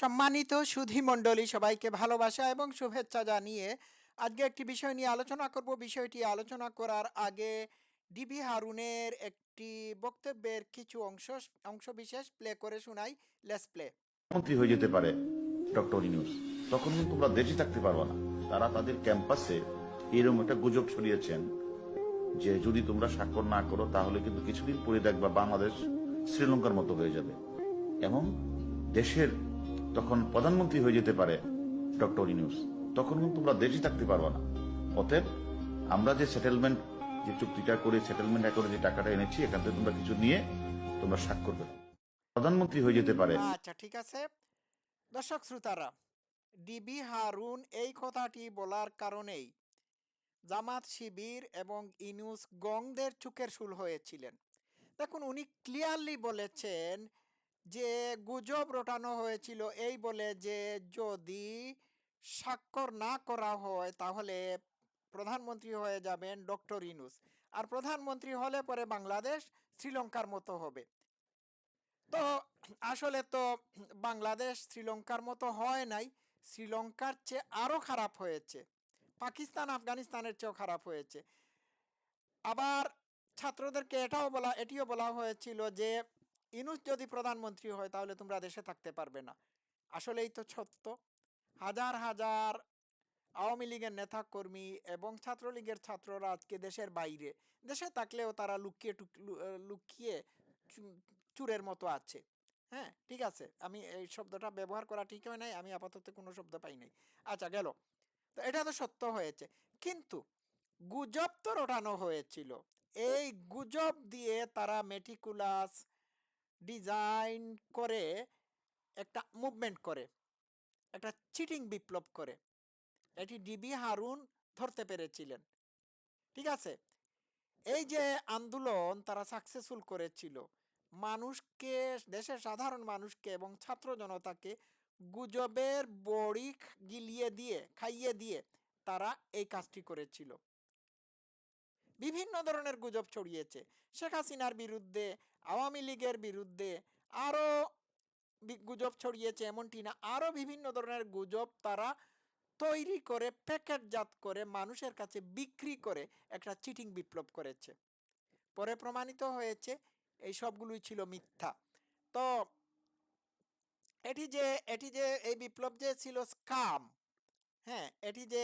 সম্মানিত সুধী মণ্ডলী সবাইকে ভালোবাসা এবং শুভেচ্ছা জানিয়ে আজকে একটি বিষয় নিয়ে আলোচনা করব। বিষয়টি আলোচনা করার আগে ডিবি হারুনের একটি বক্তব্যের কিছু অংশ অংশ বিশেষ প্লে করে শোনাই। Let's play. মন্ত্রী হয়ে যেতে পারে ডক্টর নিউজ তখন তোমরা দেশে থাকতে পারবে না। তারা তাদের ক্যাম্পাসে এরকম একটা গুজব ছড়িয়েছেন যে যদি তোমরা স্বাক্ষর না করো, তাহলে কিন্তু কিছুদিন পরে দেখবা বাংলাদেশ শ্রীলঙ্কার মতো হয়ে যাবে। এবং দেশের তখন প্রধানমন্ত্রী হয়ে যেতে পারে ডক্টর তখন তোমরা দেশে থাকতে পারবে না। অতএব আমরা যে সেটেলমেন্ট যে চুক্তিটা করে সেটেলমেন্ট করে যে টাকাটা এনেছি, এখান থেকে তোমরা কিছু নিয়ে তোমরা স্বাক্ষর করো। প্রধানমন্ত্রী হয়ে যেতে পারে। আচ্ছা ঠিক আছে। দর্শক শ্রোতারা ডিবি হারুন এই কথাটি বলার কারণেই জামাত শিবির এবং ইনুস গংদের চুকের শুল হয়েছিলেন। দেখুন, উনি ক্লিয়ারলি বলেছেন যে গুজব রটানো হয়েছিল এই বলে যে যদি স্বাক্ষর না করা হয় তাহলে প্রধানমন্ত্রী হয়ে যাবেন ডক্টর ইনুস। আর প্রধানমন্ত্রী হলে পরে বাংলাদেশ শ্রীলঙ্কার মতো হবে। তো আসলে তো বাংলাদেশ শ্রীলঙ্কার মতো হয় নাই, শ্রীলঙ্কার চেয়ে আরও খারাপ হয়েছে। পাকিস্তান আফগানিস্তানের চেয়েও খারাপ হয়েছে। আবার ছাত্রদেরকে এটাও বলা, এটিও বলা হয়েছিল যে ইনুস যদি প্রধানমন্ত্রী হয়, তাহলে তোমরা দেশে থাকতে পারবে না। আসলেই তো সত্য। হাজার হাজার আওয়ামী লীগের নেতা কর্মী এবং ছাত্রলীগের ছাত্ররা আজকে দেশের বাইরে। দেশে থাকলেও তারা লুকিয়ে লুকিয়ে চুরের মতো আছে। হ্যাঁ ঠিক আছে। আমি এই শব্দটা ব্যবহার করা ঠিক হয় নাই, আমি আপাতত কোনো শব্দ পাই নাই। আচ্ছা গেল। তো এটা তো সত্য হয়েছে। কিন্তু গুজব তো রটানো হয়েছিল। এই গুজব দিয়ে তারা মেটিকুলাস ডিজাইন করে একটা মুভমেন্ট করে, একটা চিটিং বিপ্লব করে। এটি ডিবি হারুন ধরতে পেরেছিলেন। ঠিক আছে? এই যে আন্দোলন তারা সাকসেসফুল করেছিল, মানুষকে, দেশের সাধারণ মানুষকে এবং ছাত্র জনতাকে গুজবের বড়ি গিলিয়ে দিয়ে, খাইয়ে দিয়ে তারা এই কাজটি করেছিল। বিভিন্ন ধরনের গুজব ছড়িয়েছে। শেখ হাসিনার বিরুদ্ধে আওয়ামী লীগের বিরুদ্ধে আরও গুজব ছড়িয়েছে এমনটি না আরও বিভিন্ন ধরনের গুজব তারা তৈরি করে, প্যাকেটজাত করে, মানুষের কাছে বিক্রি করে একটা চিটিং বিপ্লব করেছে। পরে প্রমাণিত হয়েছে এই সবগুলোই ছিল মিথ্যা। তো এটি যে এটি যে, এই বিপ্লব যে ছিল স্কাম হ্যাঁ এটি যে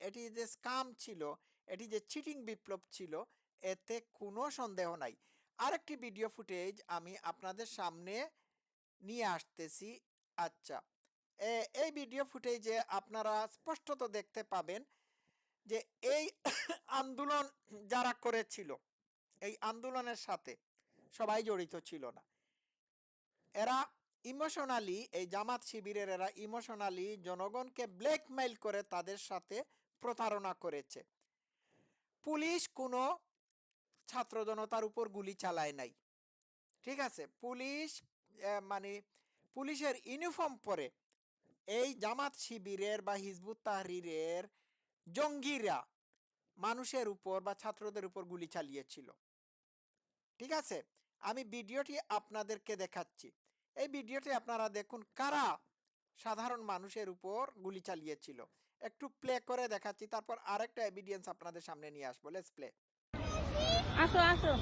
এটি যে স্কাম ছিল, এটি যে চিটিং বিপ্লব ছিল, এতে কোনো সন্দেহ নাই। আরেকটি ভিডিও ফুটেজ আমি আপনাদের সামনে নিয়ে আসতেছি। আচ্ছা এই ভিডিও ফুটেজে আপনারা স্পষ্টত দেখতে পাবেন যে এই আন্দোলন যারা করেছিল, এই আন্দোলনের সাথে সবাই জড়িত ছিল না। এরা ইমোশনালি, এই জামাত শিবিরের এরা ইমোশনালি জনগণকে ব্ল্যাকমেইল করে তাদের সাথে প্রতারণা করেছে। পুলিশ কোনো ছাত্র জনতার উপর গুলি চালায় নাই। ঠিক আছে? পুলিশ মানে পুলিশের ইউনিফর্ম পরে এই জামাত শিবিরের বা হিজবুত তাহরিরের জঙ্গিরা মানুষের উপর বা ছাত্রদের উপর গুলি চালিয়েছিল। ঠিক আছে? আমি ভিডিওটি আপনাদেরকে দেখাচ্ছি। এই ভিডিওটি আপনারা দেখুন কারা সাধারণ মানুষের উপর গুলি চালিয়েছিল। একটু প্লে করে দেখাচ্ছি, তারপর আরেকটা এভিডেন্স আপনাদের সামনে নিয়ে আসব। প্লে আসো আসো।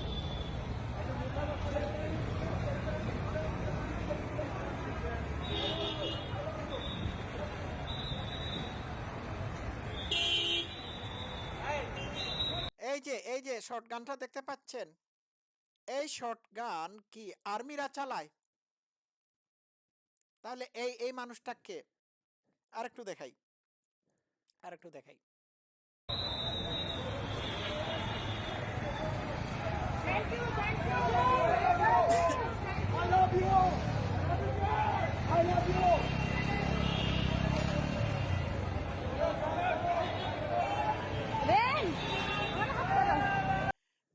এই যে এই যে শর্টগানটা দেখতে পাচ্ছেন? এই শর্টগান কি আর্মিরা চালায়? তাহলে এই এই মানুষটাকে আরেকটু দেখাই। আরেকটু দেখাই বেন আমার হাত ধরো।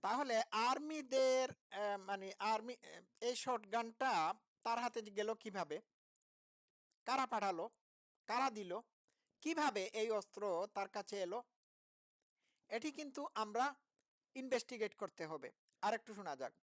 তাহলে আর্মিদের মানে আর্মি এই শর্টগানটা তার হাতে গেল কীভাবে? কারা পাঠালো? কারা দিল? কীভাবে এই অস্ত্র তার কাছে এলো? এটি কিন্তু আমরা ইনভেস্টিগেট করতে হবে। আর একটু শোনা যাক।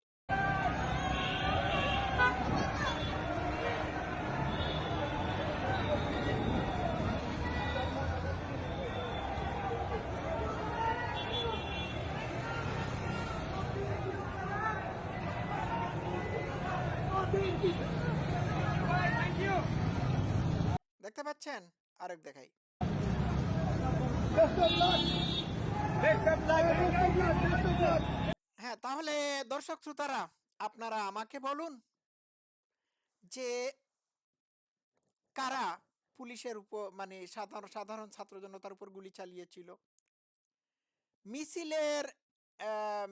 দেখতে পাচ্ছেন? আরেক দেখাই। তাহলে দর্শক শ্রোতারা, আপনারা আমাকে বলুন যে, কারা পুলিশের উপর মানে সাধারণ সাধারণ ছাত্র জনতার উপর গুলি চালিয়েছিল? মিছিলের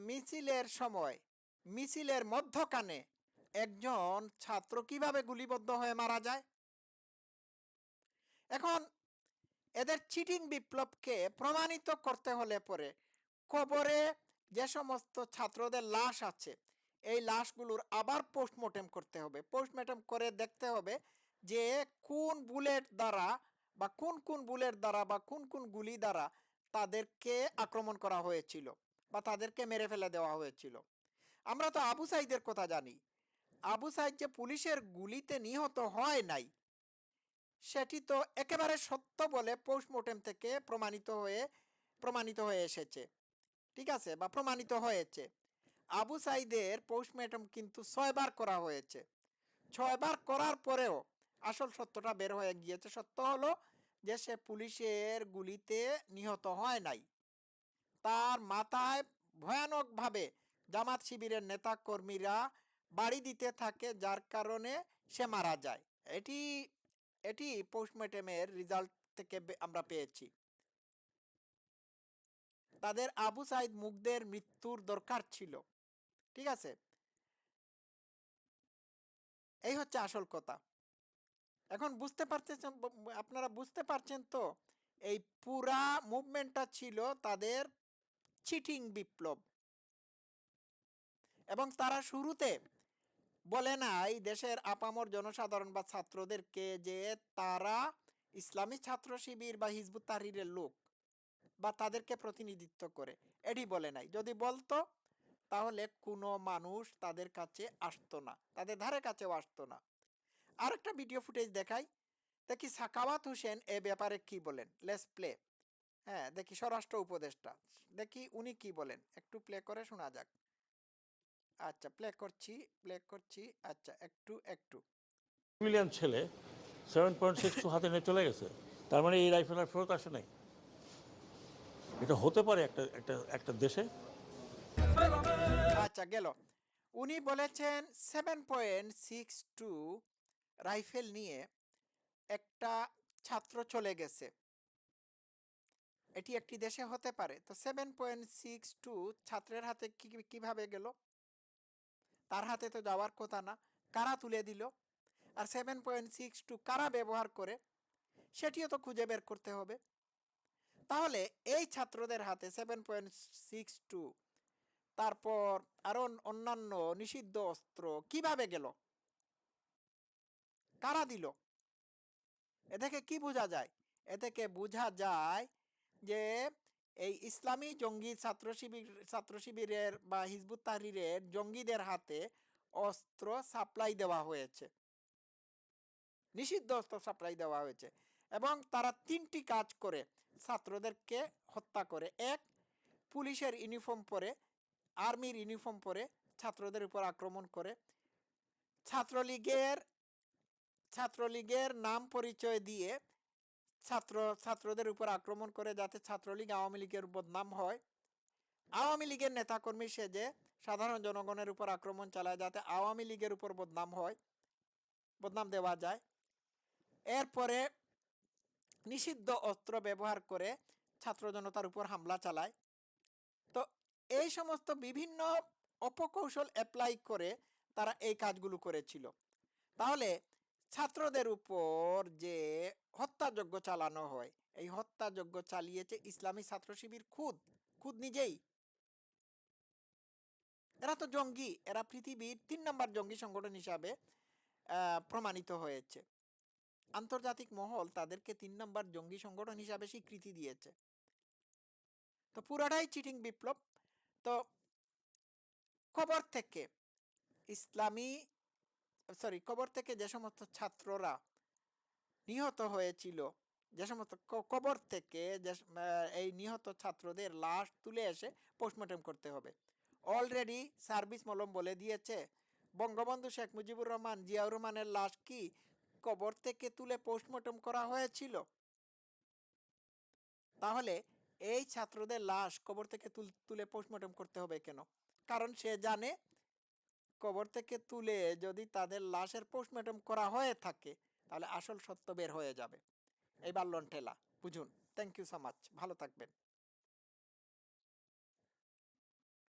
মিছিলের সময়, মিছিলের মধ্যখানে একজন ছাত্র কীভাবে গুলিবদ্ধ হয়ে মারা যায়? এখন এদের চিটিং বিপ্লবকে প্রমাণিত করতে হলে পরে কবরে যে সমস্ত ছাত্রদের লাশ আছে, এই লাশগুলোর আবার পোস্টমর্টেম করতে হবে। পোস্টমর্টেম করে দেখতে হবে যে কোন বুলেট দ্বারা বা কোন কোন বুলেট দ্বারা বা কোন কোন গুলি দ্বারা তাদেরকে আক্রমণ করা হয়েছিল বা তাদেরকে মেরে ফেলে দেওয়া হয়েছিল। আমরা তো আবু সাইদের কথা জানি। আবু সাইদ যে পুলিশের গুলিতে নিহত হয় নাই, সেটি তো একেবারে সত্য বলে পোস্টমর্টেম থেকে প্রমাণিত হয়ে প্রমাণিত হয়ে এসেছে। ঠিক আছে, বা প্রমাণিত হয়েছে। আবু সাইদের পোস্টমর্টেম কিন্তু ছয়বার করা হয়েছে। ছয়বার করার পরেও আসল সত্যটা বের হয়ে গিয়েছে। সত্য হলো যে সে পুলিশের গুলিতে নিহত হয় নাই। তার মাথায় ভয়ানকভাবে জামাত শিবিরের নেতা কর্মীরা বাড়ি দিতে থাকে, যার কারণে সে মারা যায়। এটি এটি পোস্টমর্টেমের রেজাল্ট থেকে আমরা পেয়েছি। তাদের আবু সাইদ মুগদের মৃত্যুর দরকার ছিল। ঠিক আছে? এই হচ্ছে আসল কথা। এখন বুঝতে পারছেন আপনারা বুঝতে পারছেন তো, এই পুরা মুভমেন্টটা ছিল তাদের চিটিং বিপ্লব। এবং তারা শুরুতে বলে নাই দেশের আপামর জনসাধারণ বা ছাত্রদেরকে যে তারা ইসলামী ছাত্র শিবির বা হিজবুত তাহরিরের লোক। বা তাদেরকে প্রতিনিধিত্ব করে। এটি বলে নাই। যদি বলতো, তাহলে কোনো মানুষ তাদের কাছে আসতো না। তাদের ধারে কাছেও আসতো না। আরেকটা ভিডিও ফুটেজ দেখাই। দেখি সাকাওয়াত হোসেন এ ব্যাপারে কি বলেন? লেস প্লে হ্যাঁ দেখি স্বরাষ্ট্র উপদেষ্টা। দেখি উনি কি বলেন? একটু প্লে করে শোনা যাক। আচ্ছা প্লে করছি প্লে করছি। আচ্ছা একটু একটু। মিলিয়ন ছেলে সেভেন পয়েন্ট সিক্স টু হাতে নিয়ে চলে গেছে। তার মানে এই রাইফেল আর ফেরত আসে নাই। এটা হতে পারে একটা একটা একটা দেশে। আচ্ছা গেল। উনি বলেছেন seven point six two rifle নিয়ে একটা ছাত্র চলে গেছে। এটি একটি দেশে হতে পারে। তো সেভেন পয়েন্ট সিক্স টু ছাত্রের হাতে কীভাবে গেল? তার হাতে তো যাওয়ার কথা না। কারা তুলে দিল? আর সেভেন পয়েন্ট সিক্স টু কারা ব্যবহার করে? সেটিও তো খুঁজে বের করতে হবে। তাহলে এই ছাত্রদের হাতে সেভেন পয়েন্ট সিক্স টু তারপর আরও অন্যান্য নিষিদ্ধ অস্ত্র কীভাবে গেল? কারা দিল? এ থেকে কি বোঝা যায়? এ থেকে বোঝা যায় যে এই ইসলামী জঙ্গি ছাত্র শিবির, ছাত্র শিবিরের বা হিজবুত তাহরিরের জঙ্গিদের হাতে অস্ত্র সাপ্লাই দেওয়া হয়েছে। নিষিদ্ধ অস্ত্র সাপ্লাই দেওয়া হয়েছে এবং তারা তিনটি কাজ করে। ছাত্রদেরকে হত্যা করে। এক, পুলিশের ইউনিফর্ম পরে, আর্মির ইউনিফর্ম পরে ছাত্রদের উপর আক্রমণ করে। ছাত্রলীগের ছাত্রলীগের নাম পরিচয় দিয়ে ছাত্র, ছাত্রদের উপর আক্রমণ করে যাতে ছাত্রলীগ আওয়ামী লীগের বদনাম হয়। আওয়ামী লীগের নেতাকর্মী সেজে সাধারণ জনগণের উপর আক্রমণ চালায় যাতে আওয়ামী লীগের উপর বদনাম হয়, বদনাম দেওয়া যায়। এরপরে নিষিদ্ধ অস্ত্র ব্যবহার করে ছাত্র জনতার উপর হামলা চালায়। তো এই সমস্ত বিভিন্ন অপকৌশল অ্যাপ্লাই করে তারা এই কাজগুলো করেছিল। তাহলে ছাত্রদের উপর যে হত্যাযজ্ঞ চালানো হয়, এই হত্যাযজ্ঞ চালিয়েছে ইসলামী ছাত্র শিবির খুদ খুদ নিজেই। এরা তো জঙ্গি, এরা পৃথিবীর তিন নম্বর জঙ্গি সংগঠন হিসাবে প্রমাণিত হয়েছে। আন্তর্জাতিক মহল তাদেরকে তিন নম্বর জঙ্গি সংগঠন হিসাবে স্বীকৃতি দিয়েছে। তো পুরাটাই চিটিং বিপ্লব। তো খবর থেকে ইসলামী, সরি কবর থেকে যে সমস্ত ছাত্ররা নিহত হয়েছিল, যে সমস্ত কবর থেকে যে এই নিহত ছাত্রদের লাশ তুলে এসে পোস্টমর্টম করতে হবে। অলরেডি সার্ভিস মলম বলে দিয়েছে, বঙ্গবন্ধু শেখ মুজিবুর রহমান, জিয়াউর রহমানের লাশ কি কবর থেকে তুলে পোস্টমর্টম করা হয়েছিল। তাহলে এই ছাত্রদের লাশ কবর থেকে তুলে পোস্টমর্টম করতে হবে কেন? কারণ সে জানে কবর থেকে তুলে যদি তাদের লাশের পোস্টমর্টম করা হয়ে থাকে, তাহলে আসল সত্য বের হয়ে যাবে। এই বাল্লন ঠেলা, বুঝুন। থ্যাংক ইউ সো মাচ ভালো থাকবেন।